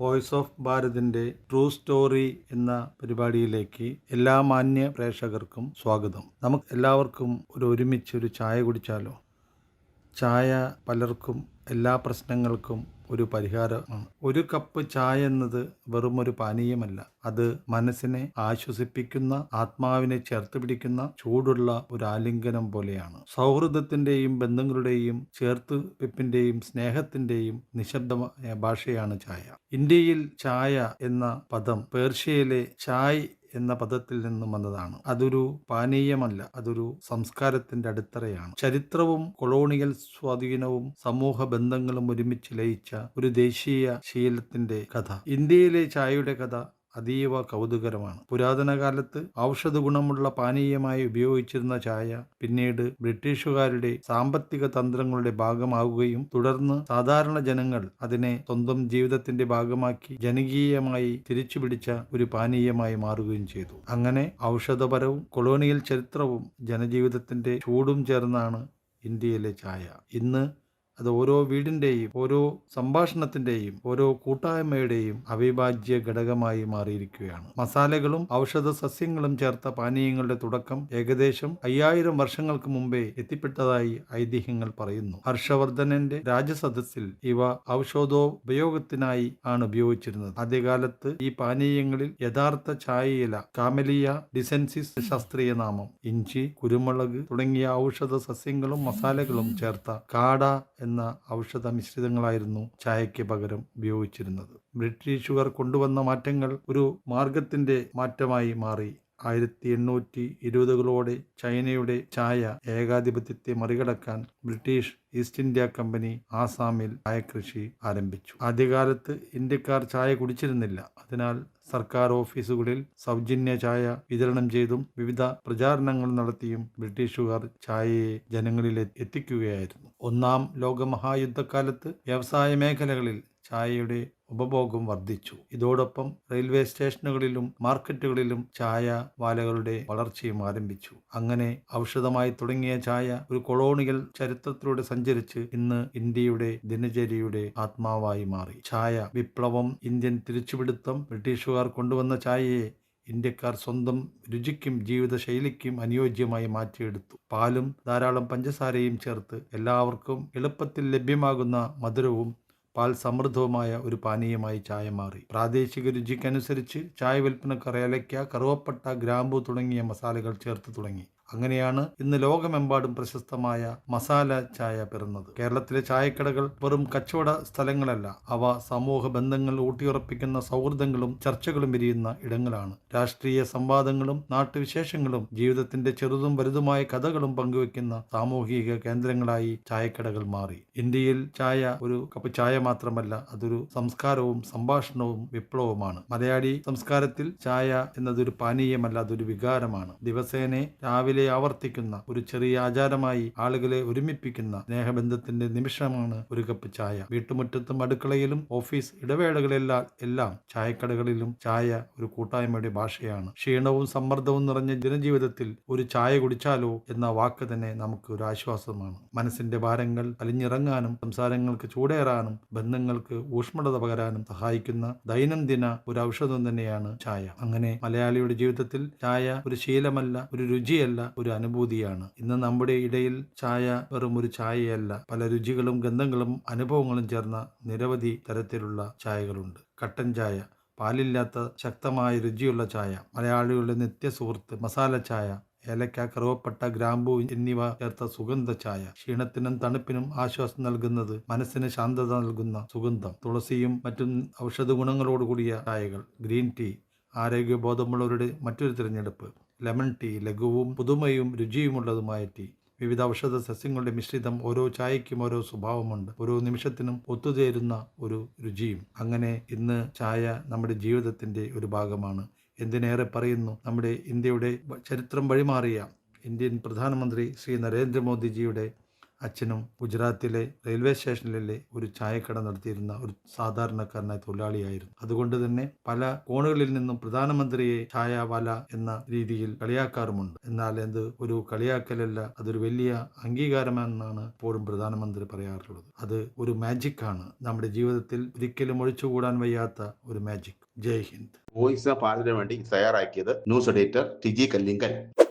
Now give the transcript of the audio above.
Voice of ഭാരതിന്റെ true story എന്ന പരിപാടിയിലേക്ക് എല്ലാ മാന്യ പ്രേക്ഷകർക്കും സ്വാഗതം. നമുക്ക് എല്ലാവർക്കും ഒരു ഒരുമിച്ച് ഒരു ചായ കുടിച്ചാലോ? ചായ പലർക്കും എല്ലാ പ്രശ്നങ്ങൾക്കും ഒരു പരിഹാരമാണ് ഒരു കപ്പ് ചായ എന്നത് വെറും ഒരു പാനീയമല്ല. അത് മനസ്സിനെ ആശ്വസിപ്പിക്കുന്ന ആത്മാവിനെ ചേർത്ത് പിടിക്കുന്ന ചൂടുള്ള ഒരു ആലിംഗനം പോലെയാണ്. സൗഹൃദത്തിന്റെയും ബന്ധങ്ങളുടെയും ചേർത്ത് വെപ്പിന്റെയും സ്നേഹത്തിന്റെയും നിശബ്ദമായ ഭാഷയാണ് ചായ. ഇന്ത്യയിൽ ചായ എന്ന പദം പേർഷ്യയിലെ ചായ് എന്ന പദത്തിൽ നിന്നും വന്നതാണ്. അതൊരു പാനീയമല്ല അതൊരു സംസ്കാരത്തിന്റെ അടിത്തറയാണ്. ചരിത്രവും കൊളോണിയൽ സ്വാധീനവും സമൂഹ ബന്ധങ്ങളും ഒരുമിച്ച് ലയിച്ച ഒരു ദേശീയ ശീലത്തിന്റെ കഥ. ഇന്ത്യയിലെ ചായയുടെ കഥ അതീവ കൗതുകരമാണ്. പുരാതന കാലത്ത് ഔഷധ ഗുണമുള്ള പാനീയമായി ഉപയോഗിച്ചിരുന്ന ചായ പിന്നീട് ബ്രിട്ടീഷുകാരുടെ സാമ്പത്തിക തന്ത്രങ്ങളുടെ ഭാഗമാവുകയും തുടർന്ന് സാധാരണ ജനങ്ങൾ അതിനെ സ്വന്തം ജീവിതത്തിന്റെ ഭാഗമാക്കി ജനകീയമായി തിരിച്ചുപിടിച്ച ഒരു പാനീയമായി മാറുകയും ചെയ്തു. അങ്ങനെ ഔഷധപരവും കൊളോണിയൽ ചരിത്രവും ജനജീവിതത്തിന്റെ ചൂടും ചേർന്നാണ് ഇന്ത്യയിലെ ചായ. ഇന്ന് അത് ഓരോ വീടിന്റെയും ഓരോ സംഭാഷണത്തിന്റെയും ഓരോ കൂട്ടായ്മയുടെയും അവിഭാജ്യ ഘടകമായി മാറിയിരിക്കുകയാണ്. മസാലകളും ഔഷധ സസ്യങ്ങളും ചേർത്ത പാനീയങ്ങളുടെ തുടക്കം ഏകദേശം അയ്യായിരം വർഷങ്ങൾക്ക് മുമ്പേ എത്തിപ്പെട്ടതായി ഐതിഹ്യങ്ങൾ പറയുന്നു. ഹർഷവർദ്ധനന്റെ രാജസദസ്സിൽ ഇവ ഔഷധോപയോഗത്തിനായി ആണ് ഉപയോഗിച്ചിരുന്നത്. ആദ്യകാലത്ത് ഈ പാനീയങ്ങളിൽ യഥാർത്ഥ ചായയില കാമലിയ ഡിസെൻസിസ് ശാസ്ത്രീയ നാമം ഇഞ്ചി കുരുമുളക് തുടങ്ങിയ ഔഷധ സസ്യങ്ങളും മസാലകളും ചേർത്ത കാട എന്ന ഔഷധ മിശ്രിതങ്ങളായിരുന്നു ചായയ്ക്ക് പകരം ഉപയോഗിച്ചിരുന്നത്. ബ്രിട്ടീഷുകാർ കൊണ്ടുവന്ന മാറ്റങ്ങൾ ഒരു മാർഗത്തിന്റെ മാറ്റമായി മാറി. ആയിരത്തി എണ്ണൂറ്റി ഇരുപതുകളോടെ ചൈനയുടെ ചായ ഏകാധിപത്യത്തെ മറികടക്കാൻ ബ്രിട്ടീഷ് ഈസ്റ്റ് ഇന്ത്യ കമ്പനി ആസാമിൽ ചായകൃഷി ആരംഭിച്ചു. ആദ്യകാലത്ത് ഇന്ത്യക്കാർ ചായ കുടിച്ചിരുന്നില്ല. അതിനാൽ സർക്കാർ ഓഫീസുകളിൽ സൗജന്യ ചായ വിതരണം ചെയ്തും വിവിധ പ്രചാരണങ്ങൾ നടത്തിയും ബ്രിട്ടീഷുകാർ ചായയെ ജനങ്ങളിൽ എത്തിക്കുകയായിരുന്നു. ഒന്നാം ലോകമഹായുദ്ധകാലത്ത് വ്യവസായ മേഖലകളിൽ ചായയുടെ ഉപഭോഗം വർദ്ധിച്ചു. ഇതോടൊപ്പം റെയിൽവേ സ്റ്റേഷനുകളിലും മാർക്കറ്റുകളിലും ചായ വാലകളുടെ വളർച്ചയും ആരംഭിച്ചു. അങ്ങനെ ഔഷധമായി തുടങ്ങിയ ചായ ഒരു കൊളോണിയൽ ചരിത്രത്തിലൂടെ സഞ്ചരിച്ച് ഇന്ന് ഇന്ത്യയുടെ ദിനചര്യയുടെ ആത്മാവായി മാറി. ചായ വിപ്ലവം ഇന്ത്യൻ തിരിച്ചുപിടുത്തം ബ്രിട്ടീഷുകാർ കൊണ്ടുവന്ന ചായയെ ഇന്ത്യക്കാർ സ്വന്തം രുചിക്കും ജീവിതശൈലിക്കും അനുയോജ്യമായി മാറ്റിയെടുത്തു. പാലും ധാരാളം പഞ്ചസാരയും ചേർത്ത് എല്ലാവർക്കും എളുപ്പത്തിൽ ലഭ്യമാകുന്ന മധുരവും പാൽ സമൃദ്ധവുമായ ഒരു പാനീയമായി ചായ മാറി. പ്രാദേശിക രുചിക്കനുസരിച്ച് ചായ വിൽപ്പനക്കാർ ഏലയ്ക്ക കറുവപ്പട്ട ഗ്രാമ്പു തുടങ്ങിയ മസാലകൾ ചേർത്ത് തുടങ്ങി. അങ്ങനെയാണ് ഇന്ന് ലോകമെമ്പാടും പ്രശസ്തമായ മസാല ചായ പിറന്നത്. കേരളത്തിലെ ചായക്കടകൾ വെറും കച്ചവട സ്ഥലങ്ങളല്ല അവ സമൂഹ ബന്ധങ്ങൾ ഊട്ടിയുറപ്പിക്കുന്ന സൗഹൃദങ്ങളും ചർച്ചകളും വിരിയുന്ന ഇടങ്ങളാണ്. രാഷ്ട്രീയ സംവാദങ്ങളും നാട്ടുവിശേഷങ്ങളും ജീവിതത്തിന്റെ ചെറുതും വലുതുമായ കഥകളും പങ്കുവെക്കുന്ന സാമൂഹിക കേന്ദ്രങ്ങളായി ചായക്കടകൾ മാറി. ഇന്ത്യയിൽ ചായ ഒരു കപ്പ് ചായ മാത്രമല്ല അതൊരു സംസ്കാരവും സംഭാഷണവും വിപ്ലവവുമാണ്. മലയാളി സംസ്കാരത്തിൽ ചായ എന്നതൊരു പാനീയമല്ല അതൊരു വികാരമാണ്. ദിവസേനെ രാവിലെ രാവിലെ ആവർത്തിക്കുന്ന ഒരു ചെറിയ ആചാരമായി ആളുകളെ ഒരുമിപ്പിക്കുന്ന സ്നേഹബന്ധത്തിന്റെ നിമിഷമാണ് ഒരു കപ്പ് ചായ. വീട്ടുമുറ്റത്തും അടുക്കളയിലും ഓഫീസ് ഇടവേളകളിലെല്ലാം എല്ലാം ചായക്കടകളിലും ചായ ഒരു കൂട്ടായ്മയുടെ ഭാഷയാണ്. ക്ഷീണവും സമ്മർദ്ദവും നിറഞ്ഞ ജനജീവിതത്തിൽ ഒരു ചായ കുടിച്ചാലോ എന്ന വാക്ക് തന്നെ നമുക്ക് ഒരു ആശ്വാസമാണ്. മനസ്സിന്റെ ഭാരങ്ങൾ അലിഞ്ഞിറങ്ങാനും സംസാരങ്ങൾക്ക് ചൂടേറാനും ബന്ധങ്ങൾക്ക് ഊഷ്മളത പകരാനും സഹായിക്കുന്ന ദൈനംദിന ഒരു ഔഷധം തന്നെയാണ് ചായ. അങ്ങനെ മലയാളിയുടെ ജീവിതത്തിൽ ചായ ഒരു ശീലമല്ല ഒരു രുചിയല്ല ഒരു അനുഭൂതിയാണ്. ഇന്ന് നമ്മുടെ ഇടയിൽ ചായ വെറും ഒരു ചായയല്ല. പല രുചികളും ഗന്ധങ്ങളും അനുഭവങ്ങളും ചേർന്ന നിരവധി തരത്തിലുള്ള ചായകളുണ്ട്. കട്ടൻ ചായ പാലില്ലാത്ത ശക്തമായ രുചിയുള്ള ചായ മലയാളികളുടെ നിത്യ സുഹൃത്ത് മസാല ചായ ഏലക്ക കറുവപ്പട്ട ഗ്രാമ്പു എന്നിവ ചേർത്ത സുഗന്ധ ചായ. ക്ഷീണത്തിനും തണുപ്പിനും ആശ്വാസം നൽകുന്നത് മനസ്സിന് ശാന്തത നൽകുന്ന സുഗന്ധം. തുളസിയും മറ്റും ഔഷധ ഗുണങ്ങളോടുകൂടിയ ചായകൾ. ഗ്രീൻ ടീ ആരോഗ്യബോധമുള്ളവരുടെ മറ്റൊരു തിരഞ്ഞെടുപ്പ്. ലെമൺ ടീ ലഘുവും പുതുമയും രുചിയുമുള്ളതുമായ ടീ. വിവിധ ഔഷധ സസ്യങ്ങളുടെ മിശ്രിതം ഓരോ ചായയ്ക്കും ഓരോ സ്വഭാവമുണ്ട്. ഓരോ നിമിഷത്തിനും ഒത്തുചേരുന്ന ഒരു രുചിയും. അങ്ങനെ ഇന്ന് ചായ നമ്മുടെ ജീവിതത്തിന്റെ ഒരു ഭാഗമാണ്. എന്തിനേറെ പറയുന്നു? നമ്മുടെ ഇന്ത്യയുടെ ചരിത്രം വഴിമാറിയ ഇന്ത്യൻ പ്രധാനമന്ത്രി ശ്രീ നരേന്ദ്രമോദിജിയുടെ അച്ഛനും ഗുജറാത്തിലെ റെയിൽവേ സ്റ്റേഷനിലെ ഒരു ചായക്കട നടത്തിയിരുന്ന ഒരു സാധാരണക്കാരനായ തൊഴിലാളിയായിരുന്നു. അതുകൊണ്ട് തന്നെ പല കോണുകളിൽ നിന്നും പ്രധാനമന്ത്രിയെ ചായവാല എന്ന രീതിയിൽ കളിയാക്കാറുമുണ്ട്. എന്നാൽ എന്ത് ഒരു കളിയാക്കലല്ല അതൊരു വലിയ അംഗീകാരമെന്നാണ് എപ്പോഴും പ്രധാനമന്ത്രി പറയാറുള്ളത്. അത് ഒരു മാജിക് ആണ് നമ്മുടെ ജീവിതത്തിൽ ഒരിക്കലും ഒഴിച്ചുകൂടാൻ വയ്യാത്ത ഒരു magic. Jai Hind. Voice of വേണ്ടി തയ്യാറാക്കിയത് ന്യൂസ് എഡിറ്റർ ടിജി കല്ലിങ്കൽ.